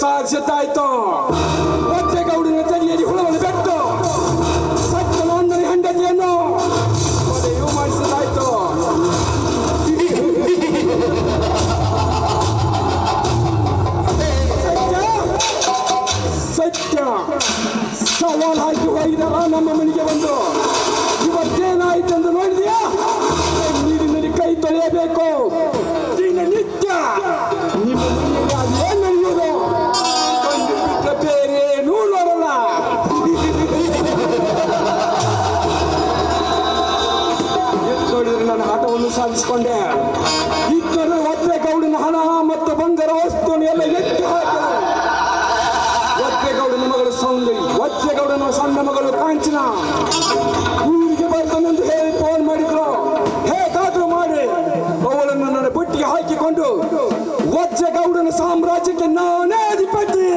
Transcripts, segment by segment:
ಸಾಧಿಸಿದ್ದಾಯ್ತು ಒದ್ದೆಗೌಡನ ತಲೆಯಲ್ಲಿ ಹುಳವನ್ನು ಬೆಟ್ಟು ಸತ್ಯನ ಅಣ್ಣನ ಹೆಂಡತಿಯನ್ನು ಮದುವೆಯೂ ಮಾಡಿಸಲಾಯ್ತು. ಸತ್ಯ ಸವಾಲ್ ಹಾಕಿ ಹೋಗಿದಾರ ನಮ್ಮ ಮನೆಗೆ ಬಂದು. ಇವತ್ತೇನಾಯ್ತು ಎಂದು ನೋಡಿದ್ಯಾ? ಸಾಧಿಸಿಕೊಂಡೆ. ಇದ್ದರೆ ಒದ್ರೆ ಗೌಡಿನ ಹಣ ಮತ್ತು ಬಂಗಾರ ವಸ್ತು ಎಲ್ಲ ಎತ್ತಿ ಒತ್ತೆಗೌಡನ ಮಗಳು ಸೌಂದರ್ಯ ಒತ್ತೆಗೌಡನ ಸಣ್ಣ ಮಗಳು ಕಾಂಚನ. ಊರಿಗೆ ಬರ್ತಾನೆಂದು ಹೇಳಿ ಫೋನ್ ಮಾಡಿದ್ರು. ಹೇಗಾದ್ರೂ ಮಾಡಿ. ಅವಳನ್ನು ನನ್ನ ಬುಟ್ಟಿಗೆ ಹಾಕಿಕೊಂಡು ಒಚ್ಚೆಗೌಡನ ಸಾಮ್ರಾಜ್ಯಕ್ಕೆ ನಾನೇ ಅಧಿಪತಿ.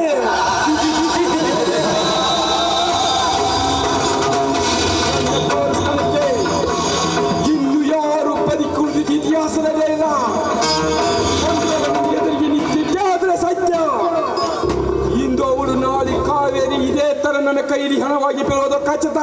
ಕಾವೇರಿ ಇದೇ ತರ ನನ್ನ ಕೈಯಲ್ಲಿ ಹಣವಾಗಿ ಬೀಳೋದು ಖಚಿತ.